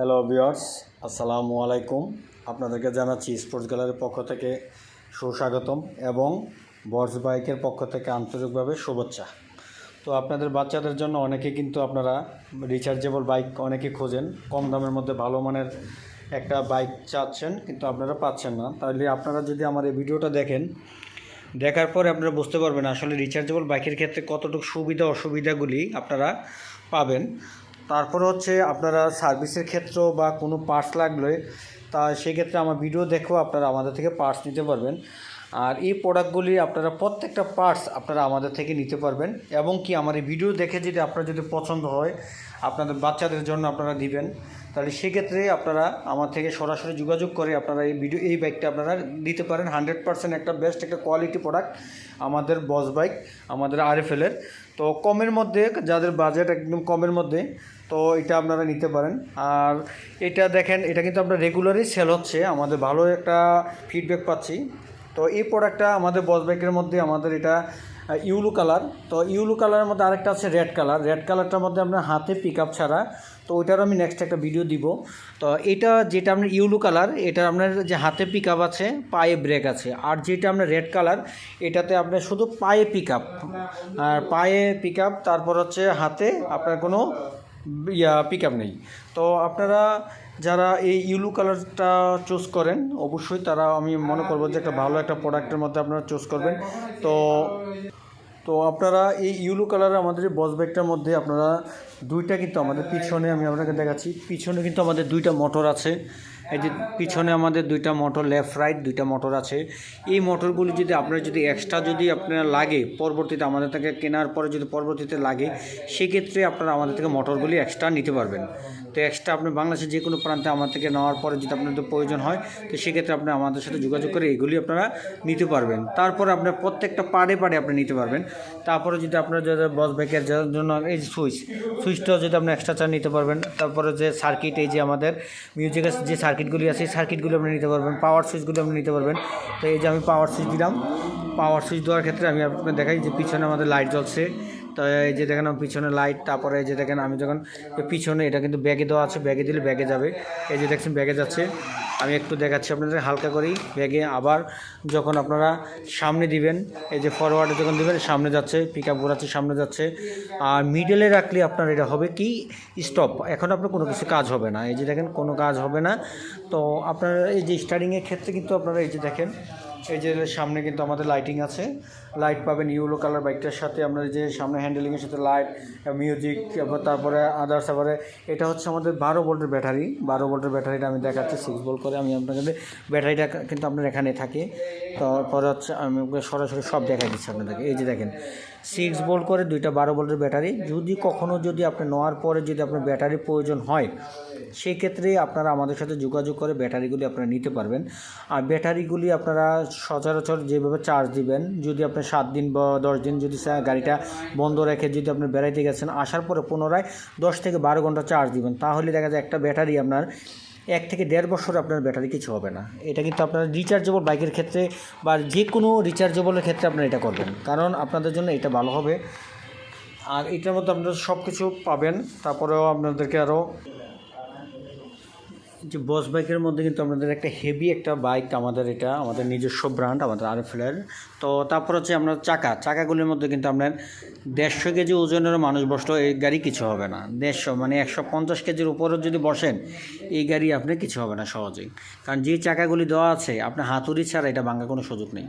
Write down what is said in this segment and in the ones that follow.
Hello viewers আসসালামু আলাইকুম আপনাদেরকে জানাচ্ছি স্পোর্টস গ্যালারির পক্ষ থেকে সুস্বাগতম এবং বর্স বাইকের পক্ষ থেকে আন্তরিকভাবে শুভেচ্ছা। তো আপনাদের বাচ্চাদের জন্য অনেকে কিন্তু আপনারা রিচার্জেবল বাইক অনেকে খোঁজেন। কম দামের মধ্যে ভালো মানের একটা বাইক চাচ্ছেন, কিন্তু আপনারা পাচ্ছেন না। তাহলে আপনারা যদি আমার এই ভিডিওটা দেখেন, দেখার পরে আপনারা বুঝতে পারবেন আসলে রিচার্জেবল বাইকের ক্ষেত্রে কতটুকু সুবিধা অসুবিধাগুলি আপনারা পাবেন। তারপর হচ্ছে আপনারা সার্ভিসের ক্ষেত্র বা কোনো পার্টস লাগলে, তা সেক্ষেত্রে আমার ভিডিও দেখেও আপনারা আমাদের থেকে পার্টস নিতে পারবেন। আর এই প্রোডাক্টগুলি আপনারা প্রত্যেকটা পার্টস আপনারা আমাদের থেকে নিতে পারবেন। এবং কি আমার এই ভিডিও দেখে যদি আপনার যদি পছন্দ হয়, আপনাদের বাচ্চাদের জন্য আপনারা দিবেন। তাহলে সেক্ষেত্রে আপনারা আমার থেকে সরাসরি যোগাযোগ করে আপনারা এই ভিডিও এই বাইকটা আপনারা দিতে পারেন। হান্ড্রেড পার্সেন্ট একটা বেস্ট একটা কোয়ালিটি প্রোডাক্ট আমাদের বস বাইক আমাদের আরএফএলের তো কমের মধ্যে, যাদের বাজেট একদম কমের মধ্যে, তো এটা আপনারা নিতে পারেন। আর এটা দেখেন, এটা কিন্তু আপনার রেগুলারই সেল হচ্ছে। আমাদের ভালো একটা ফিডব্যাক পাচ্ছি। তো এই প্রোডাক্টটা আমাদের বস বাইকের মধ্যে আমাদের এটা ইউলু কালার। তো ইউলু কালারের মধ্যে আরেকটা আছে রেড কালার। রেড কালারটার মধ্যে আপনার হাতে পিক ছাড়া। তো ওইটারও আমি নেক্সট একটা ভিডিও দিব। তো এটা যেটা আপনার ইউলু কালার, এটা আপনার যে হাতে পিক আছে, পায়ে ব্রেক আছে। আর যেটা আপনার রেড কালার, এটাতে আপনার শুধু পায়ে পিক আর পায়ে পিক তারপর হচ্ছে হাতে আপনার কোনো ইয়া পিক নেই। তো আপনারা যারা এই ইউলু কালারটা চুজ করেন, অবশ্যই তারা আমি মনে করব যে একটা ভালো একটা প্রোডাক্টের মধ্যে আপনারা চুজ করবেন। তো তো আপনারা এই ইউলো কালার আমাদের বস ব্যাগটার মধ্যে আপনারা দুইটা কিন্তু আমাদের পিছনে আমি আপনাকে দেখাচ্ছি, পিছনে কিন্তু আমাদের দুইটা মোটর আছে। এই যে পিছনে আমাদের দুইটা মোটর লেফট রাইট দুইটা মোটর আছে। এই মোটরগুলি যদি আপনার যদি এক্সট্রা যদি আপনার লাগে, পরবর্তীতে আমাদের থেকে কেনার পরে যদি পরবর্তীতে লাগে, সেক্ষেত্রে আপনারা আমাদের থেকে মোটরগুলি এক্সট্রা নিতে পারবেন। তো এক্সট্রা আপনি বাংলাদেশের যে কোনো প্রান্তে আমার থেকে নেওয়ার পরে যদি আপনাদের প্রয়োজন হয়, তো সেক্ষেত্রে আপনি আমাদের সাথে যোগাযোগ করে এগুলি আপনারা নিতে পারবেন। তারপরে আপনার প্রত্যেকটা পাড়ে পাড়ে আপনি নিতে পারবেন। তারপরে যদি আপনার যারা বস ব্যাকের জন্য এই সুইচ সুইচটাও যদি আপনি এক্সট্রা চান নিতে পারবেন। তারপরে যে সার্কিট এই যে আমাদের মিউজিকের যে সার্কিটগুলি আছে সার্কিটগুলি আপনি নিতে পারবেন পাওয়ার সুইচগুলি আপনি নিতে পারবেন। তো এই যে আমি পাওয়ার সুইচ দিলাম পাওয়ার সুইচ দেওয়ার ক্ষেত্রে আমি আপনাকে দেখাই যে পিছনে আমাদের লাইট জ্বলছে। তো এই যে দেখেন আমার পিছনে লাইট তারপরে এই যে দেখেন আমি যখন পিছনে, এটা কিন্তু ব্যাগে দেওয়া আছে ব্যাগে দিলে ব্যাগে যাবে। এই যে দেখছেন ব্যাগে যাচ্ছে। আমি একটু দেখাচ্ছি আপনাদের, হালকা করেই ব্যাগে আবার যখন আপনারা সামনে দিবেন, এই যে ফরওয়ার্ডে যখন দিবেন, সামনে যাচ্ছে পিক আপ ঘোরাচ্ছে, সামনে যাচ্ছে। আর মিডলে রাখলে আপনার এটা হবে কি? স্টপ এখন আপনার কোনো কিছু কাজ হবে না। এই যে দেখেন, কোনো কাজ হবে না। তো আপনার এই যে স্টার্টিংয়ের ক্ষেত্রে কিন্তু আপনারা এই যে দেখেন এই যে সামনে কিন্তু আমাদের লাইটিং আছে। লাইট পাবেন ইউলো কালার বাইকটার সাথে। আমরা যে সামনে হ্যান্ডেলিংয়ের সাথে লাইট মিউজিক তারপরে আদার্স তারপরে এটা হচ্ছে আমাদের বারো ভোল্টের ব্যাটারি। বারো ভোল্টের ব্যাটারিটা আমি দেখাচ্ছি সিক্স ভোল্ট করে। আমি আপনাকে ব্যাটারিটা কিন্তু আপনার এখানে থাকে। তারপরে হচ্ছে আমি সরাসরি সব দেখাই দিচ্ছি আপনাদেরকে। এই যে দেখেন সিক্স ভোল্ট করে দুইটা বারো ভোল্টের ব্যাটারি যদি কখনও যদি আপনি নেওয়ার পরে যদি আপনার ব্যাটারি প্রয়োজন হয় সেই ক্ষেত্রে আপনারা আমাদের সাথে যোগাযোগ করে ব্যাটারিগুলি আপনারা নিতে পারবেন। আর ব্যাটারিগুলি আপনারা সচরাচর যেভাবে চার্জ দিবেন, যদি আপনি সাত দিন বা দশ দিন যদি গাড়িটা বন্ধ রেখে যদি আপনি বেড়াইতে গেছেন, আসার পরে পুনরায় দশ থেকে বারো ঘণ্টা চার্জ দিবেন। তাহলে দেখা যায় একটা ব্যাটারি আপনার এক থেকে দেড় বছর আপনার ব্যাটারি কিছু হবে না। এটা কিন্তু আপনার রিচার্জেবল বাইকের ক্ষেত্রে বা যে কোনো রিচার্জেবলের ক্ষেত্রে আপনারা এটা করবেন। কারণ আপনাদের জন্য এটা ভালো হবে। আর এটার মধ্যে আপনারা সব কিছু পাবেন। তারপরেও আপনাদেরকে আরও যে বস বাইকের মধ্যে কিন্তু আপনাদের একটা হেভি একটা বাইক আমাদের এটা, আমাদের নিজস্ব ব্র্যান্ড আমাদের আরএফএলের তো তারপর হচ্ছে আপনার চাকা, চাকাগুলির মধ্যে কিন্তু আপনার দেড়শো কেজি ওজনেরও মানুষ বসল এই গাড়ি কিছু হবে না। দেড়শো মানে একশো পঞ্চাশ কেজির উপরও যদি বসেন, এই গাড়ি আপনি কিছু হবে না সহজেই। কারণ যে চাকাগুলি দেওয়া আছে, আপনার হাতুড়ি ছাড়া এটা ভাঙার কোনো সুযোগ নেই।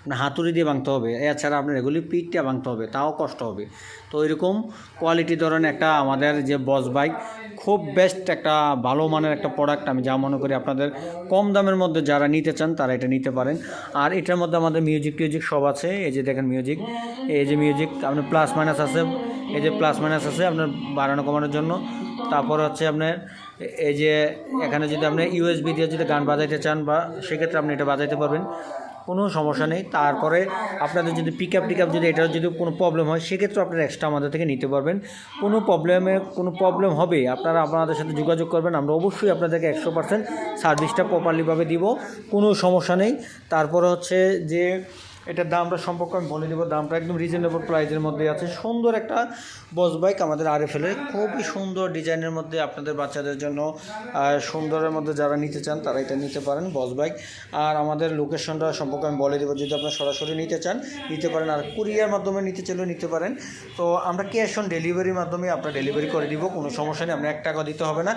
আপনার হাতুড়ি দিয়ে ভাঙতে হবে, এছাড়া আপনার এগুলি পিঠটা ভাঙতে হবে, তাও কষ্ট হবে। তো এরকম কোয়ালিটি ধরনের একটা আমাদের যে বস বাইক খুব বেস্ট একটা, ভালো মানের একটা প্রোডাক্ট আমি যা মনে করি আপনাদের কম দামের মধ্যে যারা নিতে চান তারা এটা নিতে পারেন। আর এটার মধ্যে আমাদের মিউজিক টিউজিক সব আছে, এই যে দেখেন মিউজিক এই যে মিউজিক আপনার প্লাস মাইনাস আছে, এই যে প্লাস মাইনাস আছে আপনার বাড়ানো কমানোর জন্য। তারপর হচ্ছে আপনার, এই যে এখানে যদি আপনি ইউএসবি দিয়ে যদি গান বাজাইতে চান বা সেক্ষেত্রে আপনি এটা বাজাইতে পারবেন। কোনো সমস্যা নেই। তারপরে আপনাদের যদি পিক আপ টিক আপ যদি এটার যদি কোনো প্রবলেম হয়, সেক্ষেত্রে আপনারা এক্সট্রা আমাদের থেকে নিতে পারবেন। কোনো প্রবলেমে কোনো প্রবলেম হবে, আপনারা আপনাদের সাথে যোগাযোগ করবেন। আমরা অবশ্যই আপনাদেরকে একশো পার্সেন্ট সার্ভিসটা প্রপারলিভাবে দিব। কোনো সমস্যা নেই। তারপরে হচ্ছে যে এটার দামটা সম্পর্কে আমি বলে দেবো। দামটা একদম রিজনেবল প্রাইজের মধ্যে আছে। সুন্দর একটা বস বাইক আমাদের আর এফ এলের খুবই সুন্দর ডিজাইনের মধ্যে আপনাদের বাচ্চাদের জন্য সুন্দরের মধ্যে যারা নিতে চান, তারা এটা নিতে পারেন বস বাইক আর আমাদের লোকেশনটা সম্পর্কে আমি বলে দেবো, যদি আপনার সরাসরি নিতে চান, নিতে পারেন। আর কুরিয়ার মাধ্যমে নিতে চাইলেও নিতে পারেন। তো আমরা ক্যাশ অন ডেলিভারির মাধ্যমে আপনার ডেলিভারি করে দিব, কোনো সমস্যা নেই। আপনার এক টাকা দিতে হবে না।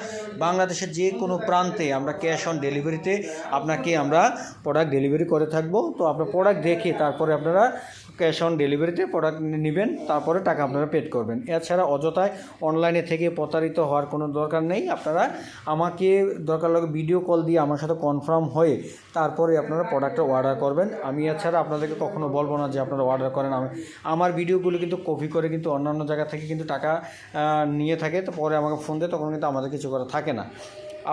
বাংলাদেশের যে কোনো প্রান্তে আমরা ক্যাশ অন ডেলিভারিতে আপনাকে আমরা প্রোডাক্ট ডেলিভারি করে থাকব। তো আপনার প্রোডাক্ট দেখে তারপরে আপনারা ক্যাশ অন ডেলিভারিতে প্রোডাক্ট নেবেন, তারপরে টাকা আপনারা পেড করবেন। এছাড়া অযথায় অনলাইনে থেকে প্রতারিত হওয়ার কোনো দরকার নেই। আপনারা আমাকে দরকার লাগে ভিডিও কল দিয়ে আমার সাথে কনফার্ম হয়ে তারপরে আপনারা প্রোডাক্টটা অর্ডার করবেন। আমি এছাড়া আপনাদেরকে কখনো বলব না যে আপনারা অর্ডার করেন। আমি, আমার ভিডিওগুলো কিন্তু কপি করে কিন্তু অন্যান্য জায়গা থেকে কিন্তু টাকা নিয়ে থাকে। তো পরে আমাকে ফোন দেয়, তখন কিন্তু আমাদের কিছু করা থাকে না।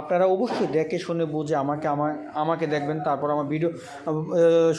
আপনারা অবশ্যই দেখে শুনে বুঝে আমাকে আমার, আমাকে দেখবেন, তারপর আমার ভিডিও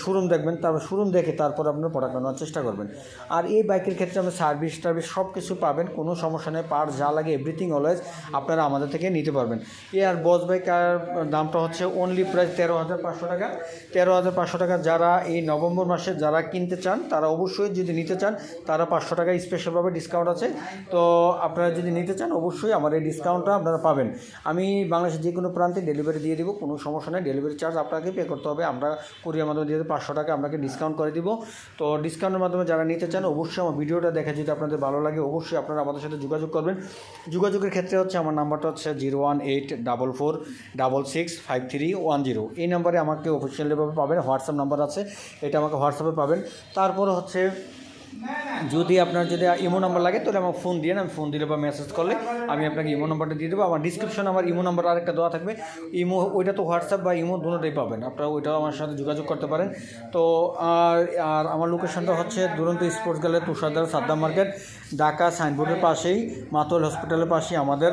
শোরুম দেখবেন, তারপর শোরুম দেখে তারপর আপনারা প্রোডাক্ট নেওয়ার চেষ্টা করবেন। আর এই বাইকের ক্ষেত্রে আপনি সার্ভিস টার্ভিস সব কিছু পাবেন, কোনো সমস্যা নেই পার্ট যা লাগে এভরিথিং অলওয়েজ আপনারা আমাদের থেকে নিতে পারবেন। এ আর বস বাইকার দামটা হচ্ছে অনলি প্রাইস তেরো হাজার পাঁচশো টাকা। তেরো হাজার পাঁচশো টাকা যারা এই নভেম্বর মাসে যারা কিনতে চান, তারা অবশ্যই যদি নিতে চান, তারা পাঁচশো টাকা স্পেশালভাবে ডিসকাউন্ট আছে। তো আপনারা যদি নিতে চান, অবশ্যই আমার এই ডিসকাউন্টটা আপনারা পাবেন। আমি বাংলাদেশের যে কোনো প্রান্তে ডেলিভারি দিয়ে দিব, কোনো সমস্যা নেই। ডেলিভারি চার্জ আপনাকে পে করতে হবে। আমরা কুরিয়ার মাধ্যমে দিয়ে দেবো, পাঁচশো টাকা আপনাকে ডিসকাউন্ট করে দিব। তো ডিসকাউন্টের মাধ্যমে যারা নিতে চান, অবশ্যই আমার ভিডিওটা দেখে যদি আপনাদের ভালো লাগে, অবশ্যই আপনারা আমাদের সাথে যোগাযোগ করবেন। যোগাযোগের ক্ষেত্রে হচ্ছে আমার নাম্বারটা হচ্ছে zero one eight double four double six five three one zero. এই নাম্বারে আমাকে অফিসিয়ালিভাবে পাবেন হোয়াটসঅ্যাপ নাম্বার আছে, এটা আমাকে হোয়াটসঅ্যাপে পাবেন। তারপর হচ্ছে যদি আপনার যদি ইমো নাম্বার লাগে, তাহলে আমার ফোন দিয়ে আমি ফোন দিলে বা মেসেজ করলে আমি আপনাকে ইমো নাম্বারটা দিয়ে দেবো। আমার ডিসক্রিপশনে আমার ইমো নাম্বার আরেকটা দেওয়া থাকবে। ইমো, ওইটা তো হোয়াটসঅ্যাপ বা ইমো দুটোটাই পাবেন। আপনারা ওইটাও আমার সাথে যোগাযোগ করতে পারেন। তো, আর আর আমার লোকেশনটা হচ্ছে দুরন্ত স্পোর্টস গ্যালারি তুষারদার সাদ্দাম মার্কেট ঢাকা সাইনবোর্ডের পাশেই, মাতোয়াল হসপিটালের পাশেই আমাদের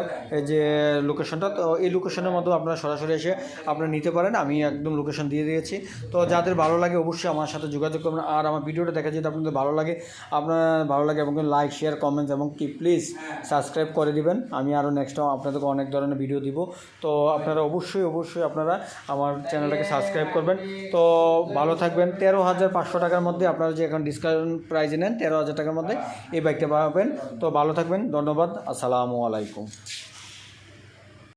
যে লোকেশনটা তো, এই লোকেশনের মধ্যে আপনারা সরাসরি এসে আপনারা নিতে পারেন। আমি একদম লোকেশন দিয়ে দিয়েছি। তো, যাদের ভালো লাগে অবশ্যই আমার সাথে যোগাযোগ করবেন। আর আমার ভিডিওটা দেখা যদি আপনাদের ভালো লাগে, আপনার ভালো লাগে এবং লাইক শেয়ার কমেন্টস এবং কি প্লিজ সাবস্ক্রাইব করে দিবেন। আমি আরও নেক্সট আপনাদেরকে অনেক ধরনের ভিডিও দিব। তো আপনারা অবশ্যই অবশ্যই আপনারা আমার চ্যানেলটাকে সাবস্ক্রাইব করবেন। তো ভালো থাকবেন। তেরো হাজার পাঁচশো টাকার মধ্যে আপনারা যে এখন ডিসকাউন্ট প্রাইজ নেন তেরো হাজার টাকার মধ্যে এই বাইকটা পাবেন। তো ভালো থাকবেন। ধন্যবাদ। আসসালামু আলাইকুম।